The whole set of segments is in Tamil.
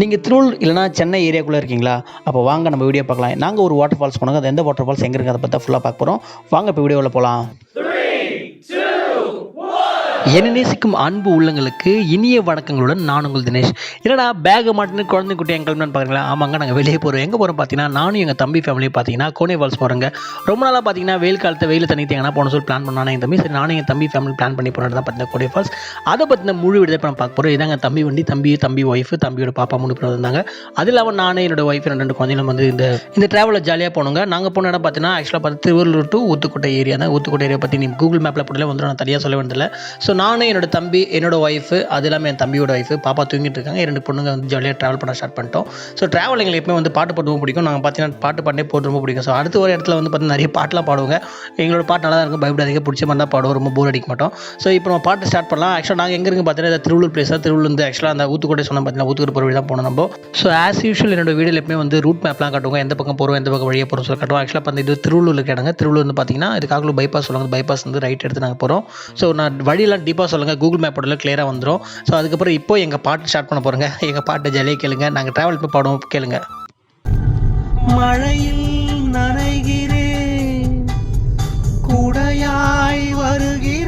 நீங்கள் திருவள்ளூர் இல்லைனா சென்னை ஏரியாக்குள்ளே இருக்கீங்களா? அப்போ வாங்க நம்ம வீடியோ பார்க்கலாம். நாங்கள் ஒரு வாட்டர் ஃபால்ஸ் போனாங்க அது எந்த வாட்டர் ஃபால்ஸ் எங்கே இருக்குது அதை பற்றி ஃபுல்லாக பார்க்க போகிறோம் வாங்க இப்போ வீடியோவில் போகலாம் என்ன நேசிக்கும் அன்பு உள்ளங்களுக்கு இனிய வணக்கங்களுடன் நான் உங்கள் தினேஷ். என்னடா பேகை மாட்டினு குழந்தை குட்டி எங்கள் பார்க்குறீங்களா ஆமாங்க நாங்கள் வெளியே போகிறோம் எங்கே போகிறோம் பார்த்தீங்கன்னா நானும் எங்கள் தம்பி ஃபேமிலியும் பார்த்தீங்கன்னா கோனே ஃபால்ஸ் போகிறோங்க ரொம்ப நாளாக பார்த்தீங்கன்னா வெயில் காலத்தை வெயில் தண்ணி தேங்கினா போன சொல்லி பிளான் பண்ணானே என் தம்பி சரி நானும் என் தம்பி ஃபேமிலி பிளான் பண்ணி போனது தான் பார்த்தீங்கன்னா கோனே ஃபால்ஸ் அதை பற்றின முழு விடுதலை இப்போ நம்ம பார்க்க போகிறோம் இதாங்க தம்பி வண்டி தம்பி தம்பி ஒய்ஃபு தம்பியோட பாப்பா மூணு பேர் இருந்தாங்க. அது இல்லாமல் நானே என்னோட ஒய்ஃப் ரெண்டு ரெண்டு குழந்தைகளும் வந்து இந்த இந்த ட்ராவலில் ஜாலியாக போனோங்க. நாங்கள் போன இடம் பார்த்தீங்கன்னா ஆக்சுவலாக பார்த்து திருவள்ளூர் டு ஊத்துக்கோட்டை ஏரியா தான். ஊத்துக்கோட்டை ஏரியா பற்றி நீ கூகுள் மேப்பில் போட்டாலே வந்துடும் நான் தனியாக சொல்ல வேண்டியதில்லை. ஸோ ஸோ நானும் என்னோடய தம்பி என்னோடய ஒய்ஃபு அது இல்லாமல் என் தம்பியோட ஒய்ஃபு பாப்பா தூங்கிட்டு இருக்காங்க. ரெண்டு பொண்ணுங்க வந்து ஜாலியாக ட்ராவல் பண்ண ஸ்டார்ட் பண்ணிட்டோம். ஸோ ட்ராவல் எங்களுக்கு எப்பவுமே வந்து பாட்டு போட்டு ரொம்ப பிடிக்கும். நாங்கள் பார்த்தீங்கன்னா பாட்டு பாட்டே போட்டு ரொம்ப பிடிக்கும். ஸோ அடுத்த ஒரு இடத்துல வந்து பார்த்தீங்கன்னா நிறைய பாட்டெலாம் பாடுவாங்க. எங்களோட பாட்டு நல்லா தான் இருக்கும். பயப்படாதீங்க பிடிச்ச மாதிரி தான் பாடுவோம். ரொம்ப போர் அடிக்க மாட்டோம். ஸோ இப்போ நம்ம பாட்டு ஸ்டார்ட் பண்ணலாம். ஆக்சுவலாக நாங்கள் எங்கே இருக்கு பார்த்தீங்கன்னா திருவள்ளூர் பிளேஸ் தான் திருவள்ளூர் வந்து ஆக்சுவலாக அந்த ஊத்துக்கோட்டை சொன்ன பார்த்தீங்கன்னா ஊத்துக்கோட்டை போகிற வழி தான் போனோம் நம்ம. ஸோ ஆஸ் யூஷுவல் என்னோட வீடியோ எப்பவுமே வந்து ரூட் மேப்லாம் காட்டுவோம் எந்த பக்கம் போகிறோம் எந்த பக்கம் வழியாக போகிறோம் சொல்லி காட்டுவோம். ஆக்சுவலாக வந்து இது திருவள்ளூர் கேட்டாங்க திருவள்ளூர் வந்து பார்த்தீங்கன்னா இது காக்கலூர் பைபாஸ் சொல்லுவாங்க. பைபாஸ் வந்து ரைட் எடுத்து நாங்கள் போகிறோம் ஸோ நான் வழியெல்லாம் டீப்பாக சொல்லுங்கள் கூகுள் மேப் போடல கிளியராக வந்துடும் ஸோ அதுக்கப்புறம் இப்போ எங்கள் பாட்டு ஸ்டார்ட் பண்ண போகிறோங்க எங்கள் பாட்டை ஜாலியாக கேளுங்க. நாங்கள் ட்ராவல் போய் பாடுவோம் கேளுங்க. மழையில் நனைகிறேன். குடையாய் வருகிறேன்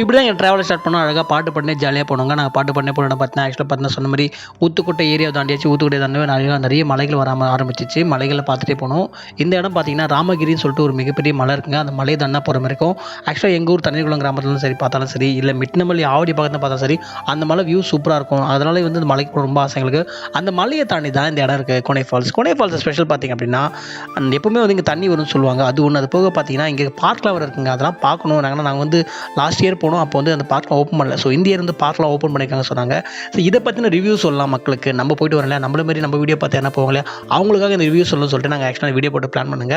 இப்படி தான் எங்கள் ட்ராவல் ஸ்டார்ட் பண்ணோம். அழகாக பாட்டு பண்ணி ஜாலியாக போனோங்க. நாங்கள் பாட்டு பண்ணி போன இடம் பார்த்தீங்கன்னா ஆக்சுவலாக பார்த்தீங்கன்னா சொன்ன மாதிரி ஊத்துக்கோட்டை ஏரியா தாண்டியாச்சு. ஊத்துக்கோட்டை தாண்டி நிறைய நிறைய மலைகள் வர ஆரம்பிச்சிச்சு. மலைகளை பார்த்துட்டே போனோம். இந்த இடம் பார்த்தீங்கன்னா ராமகிரின்னு சொல்லிட்டு ஒரு மிகப்பெரிய மலை இருக்குங்க. அந்த மலை தாண்டா போகிற மாதிரி இருக்கும். ஆக்சுவலாக எங்கள் ஊர் தண்ணீர்குளம் கிராமத்துலையும் சரி பார்த்தாலும் சரி இல்லை மிட்னமல்லி ஆவடி பக்கத்தில் பார்த்தாலும் சரி அந்த மலை வியூ சூப்பராக இருக்கும். அதனால வந்து அந்த மலைக்கு ரொம்ப ஆசை எங்களுக்கு. அந்த மலையை தாண்டி தான் இந்த இடம் இருக்குது கோனை ஃபால்ஸ் கோனை ஃபால்ஸ் ஸ்பெஷல் பார்த்தீங்க அப்படின்னா அந்த எப்பவுமே வந்து இங்கே தண்ணி வரும்னு சொல்லுவாங்க. அது ஒன்று அது போக பார்த்தீங்கன்னா இங்கே பார்க்கில் வர இருக்குங்க. அதெல்லாம் பார்க்கணும். நாங்கள் நாங்கள் வந்து லாஸ்ட் இயர் போனோம் அப்போ வந்து அந்த பார்க்லாம் ஓப்பன் பண்ணல. ஸோ இந்தியா இருந்து பார்க்லாம் ஓப்பன் பண்ணியிருக்காங்க சொன்னாங்க. ஸோ இதை பற்றின ரிவ்யூ சொல்லலாம் மக்களுக்கு. நம்ம போயிட்டு வரல. நம்மள மாதிரி நம்ம வீடியோ பார்த்து என்ன போவாங்களே அவங்களுக்காக இந்த ரிவ்யூ சொல்லணும்னு சொல்லிட்டு நாங்கள் ஆக்சுவலாக வீடியோ போட்டு பிளான் பண்ணுங்க.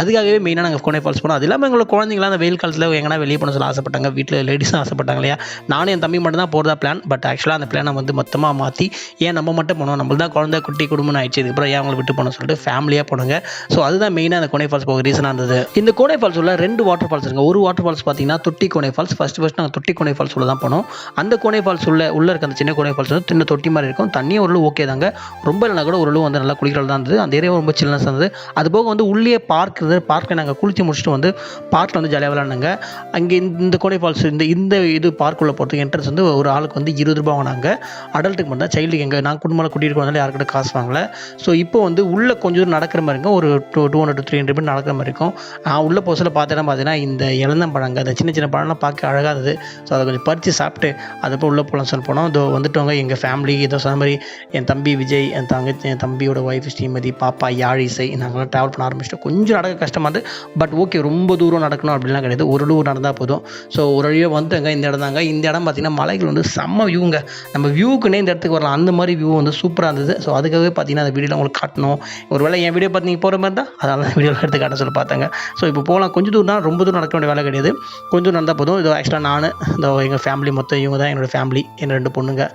அதுக்காகவே மெயினாக நாங்கள் கோனை ஃபால்ஸ் போனோம். அது இல்லாமல் எங்களை குழந்தைங்களாம் அந்த வெயில் காலத்தில் எங்கன்னா வெளியே போன சொல்ல ஆசைப்பட்டாங்க. வீட்டில் லேடிஸும் ஆசைப்பட்டாங்க இல்லையா? நானும் என் தம்பி மட்டும் தான் போகிறதா பிளான் பட் ஆக்சுவலாக அந்த பிளானை வந்து மொத்தமாக மாற்றி ஏன் நம்ம மட்டும் போனோம்? நம்மள தான் குழந்தை குட்டி குடும்பம்னு ஆயிடுச்சு. இதுக்கப்புறம் ஏன் அவங்களை விட்டு போனோம் சொல்லிட்டு ஃபேமிலியாக போனாங்க. ஸோ அதுதான் மெயினாக அந்த கோனை ஃபால்ஸ் போக ரீசனாக இருந்தது. இந்த கோனை ஃபால்ஸ் உள்ள ரெண்டு வாட்டர் ஃபால்ஸ் இருக்குது ஒரு வாட்டர் ஃபால்ஸ் பார்த்தீங்கன்னா தொட்டி கோனை ஃபால்ஸ் ஃபஸ்ட் ஃபஸ்ட் நாங்கள் தொட்டி கோனை ஃபால்ஸ் உள்ள தான் போனோம். அந்த கோனை ஃபால்ஸ் உள்ள உள்ள இருக்க அந்த சின்ன கோனை ஃபால்ஸ் வந்து சின்ன தொட்டி மாதிரி இருக்கும். தண்ணியும் ஓரளவு ஓகே தாங்க. ரொம்ப இல்லைனா கூட ஓரளவு வந்து நல்லா குளிக்கிறது தான் இருந்தது. அந்த ஏரியாவும் ரொம்ப சில்னஸ் இருந்தது. அது போக வந்து உள்ளே பார்க் இருந்தது பார்க்கில் நாங்கள் குளித்து முடிச்சுட்டு வந்து பார்க்கில் வந்து ஜாலியாக விளாண்டாங்க அங்கே இந்த- இந்த கோனை ஃபால்ஸ் இந்த இந்த இது பார்க்குள்ளே போகிறதுக்கு என்ட்ரன்ஸ் வந்து ஒரு ஆளுக்கு வந்து இருபது ரூபா வாங்கினாங்க. அடல்ட்டுக்கு மட்டும் தான். சைல்டுக்கு எங்கள் நாங்கள் குடும்பத்தில் கூட்டிகிட்டு போனாலும் யாருக்கிட்ட காசு வாங்கல. ஸோ இப்போ வந்து உள்ளே கொஞ்சம் தூரம் நடக்கிற மாதிரி இருக்கும். ஒரு two two hundred three hundred நடக்கிற மாதிரி இருக்கும். நான் உள்ளே போசில் பார்த்தேன்னா பார்த்தீங்கன்னா இந்த இளந்தம்பழங்க அந்த சின்ன சின்ன பழம்லாம் பார்க்க அழகாக இருந்தது ஸோ அதை கொஞ்சம் பறித்து சாப்பிட்டு அதுக்கப்புறம் உள்ளே போகலாம் சொல்லி போனோம். இதோ வந்துட்டவங்க எங்கள் ஃபேமிலி இதோ சொன்ன மாதிரி என் தம்பி விஜய் என் தங்கச்சி என் தம்பியோட ஒய்ஃப் ஸ்ரீமதி பாப்பா யாழிசை நாங்களாம் ட்ராவல் பண்ண ஆரம்பிச்சிட்டோம். கொஞ்சம் நடக்க கஷ்டமாக இருந்து பட் ஓகே ரொம்ப தூரம் நடக்கணும் அப்படிலாம் கிடையாது. ஒரு டூர் நடந்தால் போதும். ஸோ ஒரு வழியாக வந்துங்க இந்த இடம் தாங்க. இந்த இடம் பார்த்தீங்கன்னா மலைகள் வந்து செம்ம வியூங்க நம்ம வியூக்குன்னே இந்த இடத்துக்கு வரலாம். அந்த மாதிரி வியூ வந்து சூப்பராக இருந்தது. ஸோ அதுக்காகவே பார்த்தீங்கன்னா அந்த வீடியோவில் உங்களுக்கு காட்டணும். ஒருவேளை என் வீடியோ பார்த்து நீங்கள் போகிற மாதிரி தான் அதனால தான் வீடியோவில் எடுத்து காட்ட சொல்லி பார்த்தாங்க. ஸோ இப்போ போகலாம். கொஞ்சம் தூரம் தான் ரொம்ப தூரம் நடக்க வேண்டிய வேலை கிடையாது. கொஞ்சம் நடந்தால் போதும். இது ஆக்சுவலாக நான். இந்த எங்கள் ஃபேமிலி மொத்தம் இவங்க தான் என்னோடய ஃபேமிலி என் ரெண்டு பொண்ணுங்க.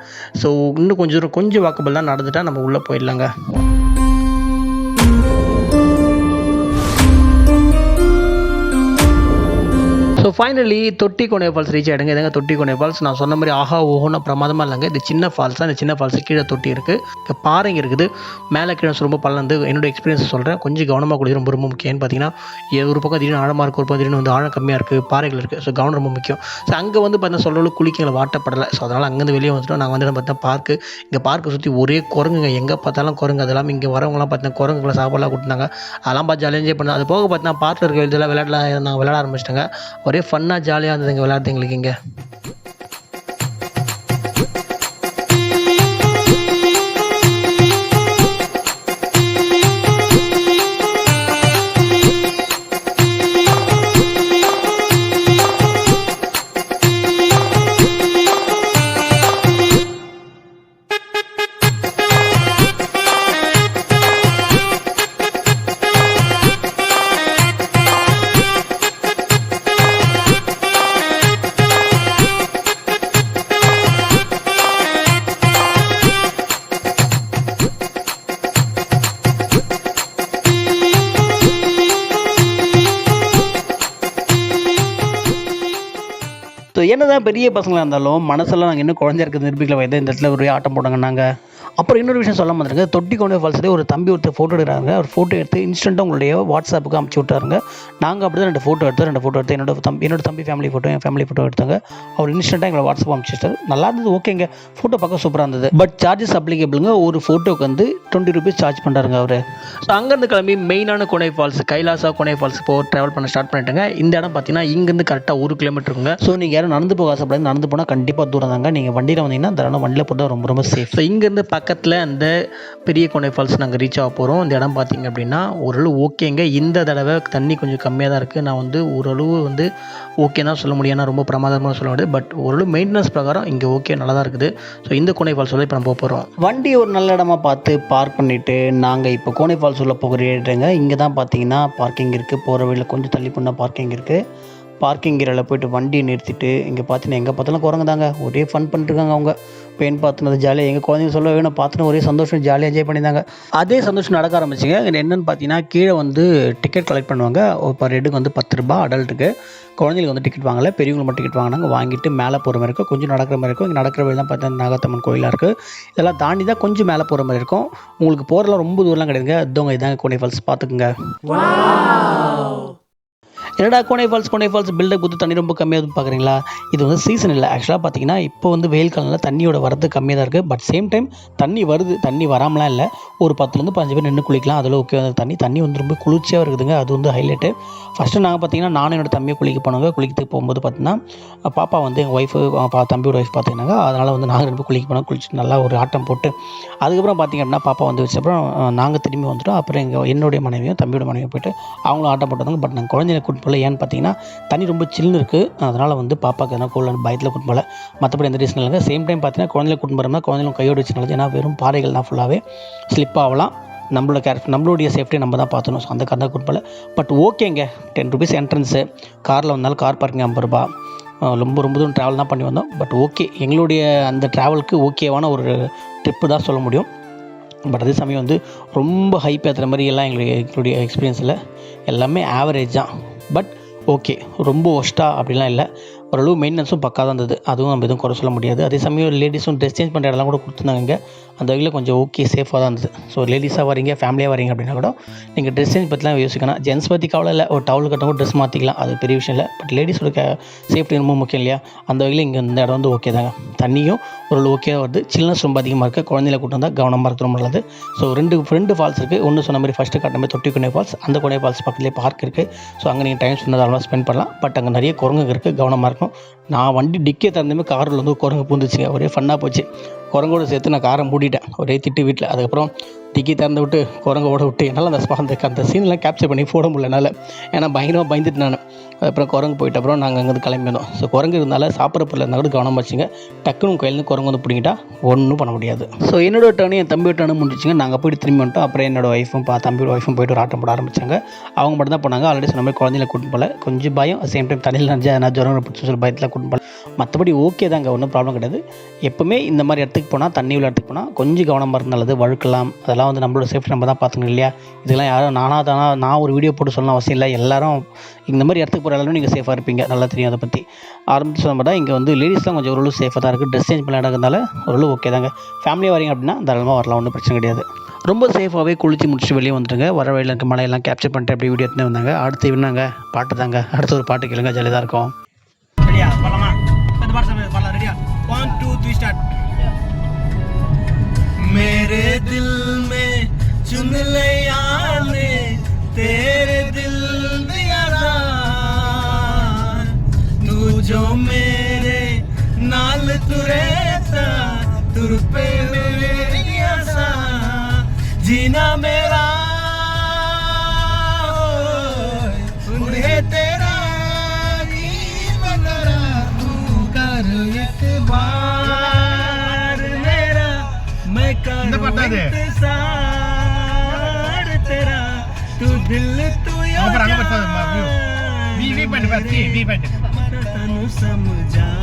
ஸோ இன்னும் கொஞ்சம் தூரம் கொஞ்சம் வாக்கபிள் தான் நம்ம உள்ளே போயிடலாங்க. ஸோ ஃபைனலி தொட்டி கோனை ஃபால்ஸ் ரீச் ஆகிடுங்க இதுங்க தொட்டி கோனை ஃபால்ஸ் நான் சொன்ன மாதிரி ஆஹா ஓஹோன்னு பிரமாதமாக இல்லைங்க. இது சின்ன ஃபால்ஸ் தான். இந்த சின்ன ஃபால்ஸ் கீழே தொட்டி இருக்குது இங்கே பாறைங்க இருக்குது. மேலே கீழே ரொம்ப பல்லந்து என்னோட எக்ஸ்பீரியன்ஸ் சொல்கிறேன் கொஞ்சம் கவனமாக கூடிய ரொம்ப ரொம்ப முக்கியம்னு பார்த்தீங்கன்னா ஒரு பக்கம் திடீர்னு ஆழமாக இருக்குது ஒரு பக்கம் திடீர்னு வந்து ஆழம் கம்மியாக இருக்குது பாறைகள் இருக்குது ஸோ கவனம் ரொம்ப முக்கியம். ஸோ அங்கே வந்து பார்த்தீங்கன்னா சொல்கிறவங்க குளிக்கங்களை வாட்டப்படலை. ஸோ அதனால் அங்கேருந்து வெளியே வந்துட்டோம். நாங்கள் வந்து பார்த்தா பார்க்கு இங்கே பார்க்கை சுற்றி ஒரே குரங்குங்க. எங்கே பார்த்தாலும் குரங்கு. அதெல்லாம் இங்கே வரவங்களாம் பார்த்தீங்கன்னா குரங்குகளை சாப்பாடுலாம் கொடுத்தாங்க அதெல்லாம் பார்த்து ஜாலியாக என்ஜாய் பண்ணோம். அது போக பார்த்தீங்கன்னா பார்க்கில் இருக்க இதெல்லாம் விளையாடலாம். நாங்கள் விளையாட ஆரம்பிச்சிட்டாங்க. ஒரே ஃபன்னாக ஜாலியாக இருந்ததுங்க விளையாட்டு எங்களுக்கு இங்கே. ஸோ என்னதான் பெரிய பசங்களாக இருந்தாலும் மனசெல்லாம் நாங்கள் இன்னும் குழந்தை இருக்கிறது நிரூபிக்கல. வயது இந்த இடத்துல ஒரு ஆட்டம் போட்டாங்க நாங்கள் அப்புறம் இன்னொரு விஷயம் சொல்ல மாட்டாங்க தொட்டி கொண்டு ஃபால்ஸ்லேயே ஒரு தம்பி ஒருத்தர் ஃபோட்டோ எடுக்கிறாங்க. ஒரு ஃபோட்டோ எடுத்து இன்ஸ்டண்ட்டாக உங்களுடைய வாட்ஸ்அப்புக்கு அமுச்சு விட்டாருங்க. நாங்கள் அப்படி தான் ரெண்டு ஃபோட்டோ எடுத்தோம். ரெண்டு ஃபோட்டோ எடுத்து என்னோட தம்பி என்னோட தம்பி ஃபேமிலி ஃபோட்டோ என் ஃபேமிலி ஃபோட்டோ எடுத்தாங்க. அவர் இன்ஸ்டண்ட்டாக எங்களை வாட்ஸ்அப் அனுப்பிச்சிட்டாரு நல்லா இருந்தது ஓகேங்க ஃபோட்டோ பார்க்க சூப்பராக இருந்தது. பட் சார்ஜஸ் அப்ளிகபிளுங்க ஒரு ஃபோட்டோக்கு வந்து டுவெண்ட்டி ருபீஸ் சார்ஜ் பண்ணுறாருங்க அவர். ஸோ அங்கேருந்து கிளம்பி மெயினான கொனை ஃபால்ஸ் கைலாசா கொனை ஃபால்ஸ் போ ட்ராவல் பண்ண ஸ்டார்ட் பண்ணிட்டாங்க. இந்த இடம் பார்த்தீங்கன்னா இங்கேருந்து கரெக்டாக ஒரு கிலோமீட்டர் இருக்குங்க. ஸோ நீங்கள் யாரும் நடந்து போக ஆசைப்படாது நடந்து போனால் கண்டிப்பாக தூரம் தாங்க. நீங்கள் வண்டியில் வந்தீங்கன்னா தாராளம் வண்டியில் போட்டால் ரொம்ப ரொம்ப சேஃப் ஸோ இங்கேருந்து பக்கத்தில் அந்த பெரிய கொண்டை ஃபால்ஸ் நாங்கள் ரீச் ஆக போகிறோம் இந்த இடம் பார்த்தீங்க அப்படின்னா ஓரளவு ஓகேங்க இந்த தடவை தண்ணி கொஞ்சம் கம்மியாக தான் இருக்குது நான் வந்து ஓரளவு வந்து ஓகே தான் சொல்ல முடியும். ஏன்னா ரொம்ப பிரமாதமாக சொல்ல முடியாது. பட் ஓரளவு மெயின்டெனன்ஸ் பிரகாரம் இங்கே ஓகே நல்லா தான் இருக்குது. ஸோ இந்த கோனை ஃபால்ஸ் வந்து இப்போ நம்ம போகிறோம் வண்டி ஒரு நல்ல இடமா பார்த்து பார்க் பண்ணிவிட்டு நாங்கள் இப்போ கோனை ஃபால்ஸ் உள்ள போகிறேங்க இங்கே தான் பார்த்தீங்கன்னா பார்க்கிங் இருக்குது போகிற வழியில் கொஞ்சம் தள்ளி பண்ணால் பார்க்கிங் இருக்குது பார்க்கிங் ஏரியாவில் போயிட்டு வண்டியை நிறுத்திட்டு இங்கே பார்த்தீங்கன்னா எங்கே பார்த்தாலும் குரங்கு தாங்க ஒரே ஃபன் பண்ணிட்டுருக்காங்க அவங்க. பெயின் பார்த்துனது ஜாலியாக எங்கள் குழந்தைங்க சொல்ல வேணும் பார்த்துன்னு ஒரே சந்தோஷம் ஜாலியாக என்ஜாய் பண்ணியிருந்தாங்க. அதே சந்தோஷம் நடக்க ஆரம்பிச்சிங்க. இங்கே என்னென்னு பார்த்தீங்கன்னா கீழே வந்து டிக்கெட் கலெக்ட் பண்ணுவாங்க. பர் ரெட்டுக்கு வந்து பத்து ரூபா அடல்ட்டுக்கு குழந்தைங்களுக்கு வந்து டிக்கெட் வாங்கலை. பெரியவங்களுக்கு மட்டும் டிக்கெட் வாங்கினாங்க. வாங்கிட்டு மேலே போகிற மாதிரி இருக்கும். கொஞ்சம் நடக்கிற மாதிரி இருக்கும். இங்கே நடக்கிற வழி தான் பார்த்தீங்கன்னா நாகத்தம்மன் கோயிலாக இருக்குது இதெல்லாம் தாண்டி தான் கொஞ்சம் மேலே போகிற மாதிரி இருக்கும். உங்களுக்கு போகிறதுலாம் ரொம்ப தூரம்லாம் கிடையாதுங்க. இதவங்க இதாங்க கோனி ஃபால்ஸ் பார்த்துக்குங்க. என்னடா கோனை ஃபால்ஸ் கோனை ஃபால்ஸ் பில்டப் கொடுத்து தண்ணி ரொம்ப கம்மியாக பார்க்குறீங்களா இது வந்து சீசன் இல்லை. ஆக்சுவலாக பார்த்தீங்கன்னா இப்போ வந்து வெயில் காலத்தில் தண்ணியோட வரது கம்மியாக தான் இருக்குது பட் சேம் டைம் தண்ணி வருது தண்ணி வராமலாம் இல்லை. ஒரு பத்துலேருந்து பதினஞ்சு பேர் நின்று குளிக்கலாம். அதில் ஓகே வந்து தண்ணி தண்ணி வந்து ரொம்ப குளிர்ச்சியாக இருக்குதுங்க. அது வந்து ஹைலைட்டு ஃபஸ்ட்டு நாங்கள் பார்த்தீங்கன்னா நானும் என்னோட தம்பியை குளிக்க போனாங்க குளிக்கிறதுக்கு போகும்போது பார்த்தீங்கன்னா பாப்பா வந்து எங்கள் ஒய்ஃபு தம்பியோட ஒய்ஃப் பார்த்தீங்கன்னா அதனால் வந்து நாங்கள் ரெண்டு குளிக்க போனோம். குளிச்சுட்டு நல்லா ஒரு ஆட்டம் போட்டு அதுக்கப்புறம் பார்த்திங்க அப்படின்னா பாப்பா வந்து வச்சப்பறம் நாங்கள் திரும்பி வந்துட்டோம். அப்புறம் எங்கள் என்னுடைய மனைவியும் தம்பியோட மனைவியும் போயிட்டு அவங்களும் ஆட்டம் போட்டாங்க பட் நாங்கள் குழந்தைங்க கூட்டு போல் ஏன்னு பார்த்தீங்கன்னா தண்ணி ரொம்ப சில்லுன்னு இருக்குது அதனால் வந்து பாப்பாவுக்கு எதனா கோல்டு பயத்தில் கூட்டு போகல மற்றபடி எந்த ரீசன் இல்லைங்க. சேம் டைம் பார்த்தீங்கன்னா குழந்தைங்க கூட்டு போகிறோம்னா குழந்தைங்களும் கையோடு வச்சு நல்லது ஏன்னா வெறும் பாறைகள் தான் ஃபுல்லாகவே ஸ்லிப் ஆகலாம். நம்மளோட கேர் நம்மளுடைய சேஃப்டியை நம்ம தான் பார்த்துணும் ஸோ அந்த கார் தான் கூட்டு போகல பட் ஓகேங்க டென் ருபீஸ் என்ட்ரன்ஸு காரில் வந்தாலும் கார் பார்க்கிங் ஐம்பது ரூபா. ரொம்ப ரொம்ப தூரம் ட்ராவல் தான் பண்ணி வந்தோம். பட் ஓகே எங்களுடைய அந்த ட்ராவலுக்கு ஓகேவான ஒரு ட்ரிப்பு தான் சொல்ல முடியும். பட் அதே சமயம் வந்து ரொம்ப ஹைப் ஏற்றுற மாதிரி எல்லாம் எங்களுடைய எங்களுடைய எக்ஸ்பீரியன்ஸில் எல்லாமே ஆவரேஜ் தான். பட் ஓகே ரொம்ப ஒஸ்ட்டாக அப்படிலாம் இல்லை. ஓரளவு மெயின்டெனன்ஸும் பக்காக தான் இருந்தது. அதுவும் நம்ம எதுவும் குறை சொல்ல முடியாது. அதே சமயம் லேடிஸும் ட்ரெஸ் சேஞ்ச் பண்ணுற இடம்லாம் கூட கொடுத்துருந்தாங்க அந்த வகையில் கொஞ்சம் ஓகே சேஃபாக தான் இருந்தது. ஸோ லேடிஸாக வரீங்க ஃபேமிலியாக வரீங்க அப்படின்னா கூட நீங்கள் ட்ரெஸ் சேஞ்ச் பற்றிலாம் யோசிக்கணும். ஜென்ஸ் பற்றி கவலை இல்லை. ஒரு டவுல் கட்டும் ட்ரெஸ் மாற்றிக்கலாம் அது பெரிய விஷயம் இல்லை. பட் லேடிஸோட சேஃப்டி ரொம்ப முக்கியம் இல்லையா? அந்த வகையில் இங்கே இந்த இடம் வந்து ஓகே தாங்க. தண்ணியும் ஓரளவு ஓகே வருது. சில்னஸ் ரொம்ப அதிகமாக இருக்குது குழந்தையில கூட்டம் தான் கவனமாக இருக்கிறது ரொம்ப நல்லது. ஸோ ரெண்டு ரெண்டு ஃபால்ஸ் இருக்குது ஒன்று சொன்ன மாதிரி ஃபஸ்ட்டு காட்டின மாதிரி தொட்டி கொண்டை ஃபால்ஸ் அந்த கொண்டை ஃபால்ஸ் பக்கத்துலேயே பார்க் இருக்குது ஸோ அங்கே நீங்கள் டைம் சொன்னதாலாம் ஸ்பெண்ட் பண்ணலாம். பட் அங்கே நிறைய குரங்கு இருக்குது கவனமாக இருக்கும் நான் வண்டி டிக்கே திறந்தமே காரில் வந்து குரங்கு பூந்துச்சுங்க. ஒரே ஃபன்னாக போச்சு. குரங்கோட சேர்த்து நான் காரை மூடிட்டேன். ஒரே திட்டு வீட்டில் அதுக்கப்புறம் டிக்கி திறந்து விட்டு குரங்க ஓட விட்டு என்னால் அந்த அந்த அந்த சீன்லாம் கேப்சர் பண்ணி போட முடியல என்னால். ஏன்னா பயங்கரமாக பயந்துட்டு நான். அதுக்கப்புறம் குரங்கு போயிட்ட அப்புறம் நாங்கள் அங்கேருந்து கிளம்பி ஸோ குரங்கு இருந்தால சாப்பிட்ற பொருள் இருந்தால் கூட கவனமாக வச்சுங்க. டக்குன்னு கையிலேருந்து குரங்கு வந்து பிடிங்கிட்டா ஒன்றும் பண்ண முடியாது. ஸோ என்னோட டேர்னு என் தம்பியோட டேர்னு முடிச்சுங்க நாங்கள் போயிட்டு திரும்பி வந்துட்டோம். அப்புறம் என்னோட ஒய்ஃபும் பா தம்பியோட ஒய்ஃபும் போயிட்டு ஒரு ஆட்டம் போட ஆரம்பிச்சாங்க. அவங்க மட்டும் தான் போனாங்க. ஆல்ரெடி சொன்ன மாதிரி குழந்தைல கூட்டு போல. கொஞ்சம் பயம். சேம் டைம் தண்ணியில் நினச்சா நான் ஜுரம் பிடிச்சி சொல்லி பயத்தில் கூட்டு போல. மற்றபடி ஓகே தாங்க. ஒன்றும் ப்ராப்ளம் கிடையாது. எப்பவுமே இந்த மாதிரி இடத்துக்கு போனால் தண்ணி உள்ள இடத்துக்கு போனால் கொஞ்சம் கவனமாக இருந்தால் நல்லது. வழுக்கலாம். அதெல்லாம் வந்து நம்மளோட சேஃப்டி நம்ம தான் பார்த்துக்கணும் இல்லையா? இதெல்லாம் யாரும் நானாக தானா நான் ஒரு வீடியோ போட்டு சொல்லணும் அவசியம் இல்லை. எல்லாரும் இந்த மாதிரி இடத்துக்கு போகிற எல்லாரும் நீங்கள் சேஃபாக இருப்பீங்க. நல்லா தெரியும் அதை பற்றி ஆரம்பித்து சொன்னால் இங்கே வந்து லேடிஸ்லாம் கொஞ்சம் ஓரளவு சேஃபாக தான் இருக்குது ட்ரெஸ் சேஞ்ச் பண்ண இடங்கிறதால ஓரளவு ஓகே தாங்க. ஃபேமிலியாக வரீங்க அப்படின்னா தாராளமாக வரலாம். ஒன்றும் பிரச்சனை கிடையாது. ரொம்ப சேஃபாகவே குளிச்சு முடிச்சுட்டு வெளியே வந்துட்டுங்க வர வழியில் இருக்க மழையெல்லாம் கேப்சர் பண்ணிட்டு அப்படியே வீடியோ எடுத்துன்னு வந்தாங்க. அடுத்து என்னங்க பாட்டு தாங்க. அடுத்த ஒரு பாட்டு கேளுங்க. ஜாலியாக தான் இருக்கும். ਉਹਨਾਂ ਦੇ। ਇੰਤਜ਼ਾਰ ਤੇਰਾ ਤੂੰ ਦਿਲ ਤੂੰ ਯਾਰ ਉਹ ਪਰਾਂ ਨੂੰ ਬੱਠਾ ਮਾਰ ਵੀ ਵੀ ਵੀ ਪਿੰਡ ਪਰ 30 20 ਪਿੰਡ ਤੈਨੂੰ ਸਮਝਾ।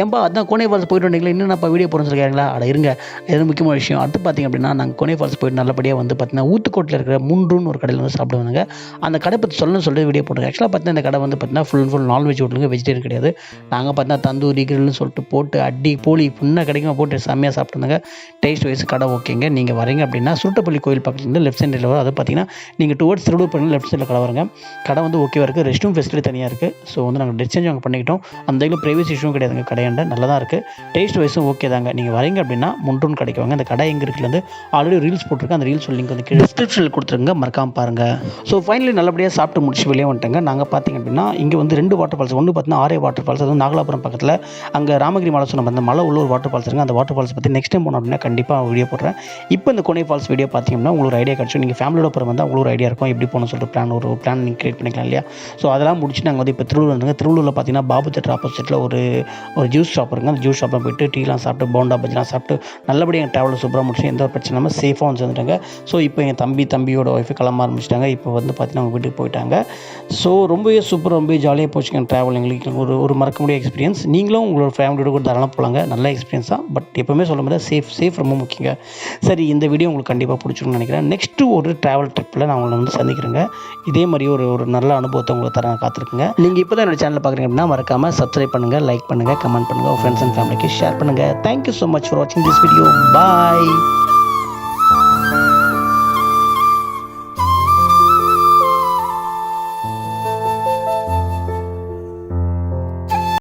ஏன்பா அதான் கோனே ஃபால்ஸ் போயிட்டு வந்தீங்களா இன்னும் என்னென்னப்பா வீடியோ போகிறேன்னு சொல்லிருக்காங்களா அட இருங்க இது முக்கியமான விஷயம். அடுத்து பார்த்தீங்க அப்படின்னா நாங்கள் கோனே ஃபால்ஸ் போயிட்டு நல்லபடியாக வந்து பார்த்தீங்கன்னா ஊத்துக்கோட்டில் இருக்கிற முன்றுன்னு ஒரு கடையில் வந்து சாப்பிடுவாங்க. அந்த கடை பற்றி சொல்லணும்னு சொல்லிட்டு வீடியோ போட்டுருக்கேன். ஆக்சுவலாக பார்த்தீங்கன்னா இந்த கடை வந்து பார்த்தீங்கன்னா full and full non veg ஹோட்டலுங்க vegetarian கிடையாது. நாங்கள் பார்த்தீங்கன்னா தந்தூரி கிரில்னு சொல்லிட்டு போட்டு அடி போலி புண்ணை கிடைக்கும் போட்டு செம்மையாக சாப்பிட்டுருந்தாங்க. டேஸ்ட் வைஸ் கடை ஓகேங்க. நீங்கள் வரீங்க அப்படின்னா சுருட்டப்பள்ளி கோயில் பக்கத்துல இருந்து லெஃப்ட் சைடில் வரும் அதை பார்த்தீங்கன்னா நீங்கள் டுவர்ட்ஸ் திருவள்ளூர் பண்ணி லெஃப்ட் சைடில் கடை வருங்க. கடை வந்து ஓகேவாக இருக்குது ரெஸ்ட் ரூம் ஃபெசிலிட்டி தனியாக இருக்குது ஸோ வந்து நாங்கள் டிஸ்சேஞ்ச் அங்கே பண்ணிக்கிட்டோம். அந்த இதில் ப்ரைவேஸ் இஷ்யூவும் கிடையாதுங்க. கடையாண்ட நல்லா தான் இருக்குது டேஸ்ட் வைஸும் ஓகே தாங்க. நீங்கள் வரீங்க அப்படின்னா முன்டூன் கிடைக்குவாங்க. அந்த கடை எங்கே இருக்குலேருந்து ஆல்ரெடி ரீல்ஸ் போட்டிருக்கேன். அந்த ரீல்ஸ் லிங்க் வந்து டிஸ்கிரிப்ஷனில் கொடுத்துருங்க. மறக்காம பாருங்கள் ஸோ ஃபைனலி நல்லபடியாக சாப்பிட்டு முடிச்சு வெளியே வந்துட்டேங்க. நாங்கள் பார்த்தீங்க அப்படின்னா இங்கே வந்து ரெண்டு வாட்டர் ஃபால்ஸ் ஒன்று பார்த்தீங்கன்னா ஆரே வாட்டர் ஃபால்ஸ் அது வந்து நாகலாபுரம் பக்கத்தில். அங்கே ராமகிரி மலை சொன்ன அந்த மலை உள்ள ஒரு வாட்டர் ஃபால்ஸ் இருக்குது அந்த வாட்டர் ஃபால்ஸ் பற்றி நெக்ஸ்ட் டைம் போனோம் அப்படின்னா கண்டிப்பாக வீடியோ போடுறேன். இப்போ இந்த கொனை ஃபால்ஸ் வீடியோ பார்த்தீங்கன்னா உங்களுக்கு ஐடியா கிடச்சும். நீங்கள் ஃபேமிலியோட போகிற வந்தால் உங்களுக்கு ஒரு ஐடியா இருக்கும். எப்படி போகணும் சொல்லிட்டு பிளான் ஒரு பிளான் நீங்கள் கிரியேட் பண்ணிக்கலாம் இல்லையா? ஸோ அதெல்லாம் முடிச்சு நாங்கள் வந்து இப்போ திருவள்ளூர் வந்துங்க திருவள்ளூரில் பார்த்தீங்கன்னா பாபு தேட்டர் ஆப்போசிட்டில் ஒரு ஒரு ஜூஸ் ஷாப் இருக்குங்க அந்த ஜூஸ் ஷாப்பில் போயிட்டு டீலாம் சாப்பிட்டு போண்டா பஜ்ஜிலாம் சாப்பிட்டு நல்லபடியாக எங்கள் ட்ராவல் சூப்பராக முடிச்சு எந்த ஒரு பிரச்சனை இல்லாமல் சேஃபாக வந்து ஸோ இப்போ எங்கள் தம்பி தம்பியோட ஒய்ஃபு கிளம்ப ஆரம்பிச்சிட்டாங்க. இப்போ வந்து பார்த்தீங்கன்னா அவங்க வீட்டுக்கு போயிட்டாங்க. ஸோ ரொம்பவே சூப்பர் ரொம்ப ஜாலியாக போச்சுங்க ட்ராவல் எங்களுக்கு. ஒரு ஒரு மறக்க முடியாத எக்ஸ்பீரியன்ஸ் நீங்களும் உங்களோட ஃபேமிலியோட கூட தாராளம் போகலாங்க நல்ல எக்ஸ்பீரியன்ஸ் தான். பட் எப்போவுமே சொல்ல முடியாது சேஃப் சேஃப் ரொம்ப முக்கியங்க. சரி இந்த வீடியோ உங்களுக்கு கண்டிப்பாக பிடிச்சிருக்கும்னு நினைக்கிறேன். நெக்ஸ்ட்டு ஒரு ட்ராவல் ட்ரிப்பில் நான் உங்களை வந்து சந்திக்கிறேங்க. இதே மாதிரி ஒரு ஒரு நல்ல அனுபவத்தை உங்களுக்கு தர காத்திருக்குங்க. நீங்கள் இப்போ தான் என்னோட சேனல் பார்க்குறீங்க அப்படின்னா மறக்காமல் சப்ஸ்கிரைப் பண்ணுங்கள் லைக் பண்ணுங்கள் கமெண்ட் பண்ணுங்கள் உங்கள் ஃப்ரெண்ட்ஸ் அண்ட் ஃபேமிலிக்கு ஷேர் பண்ணுங்கள் thank you so much for வாட்சிங் திஸ் வீடியோ பாய்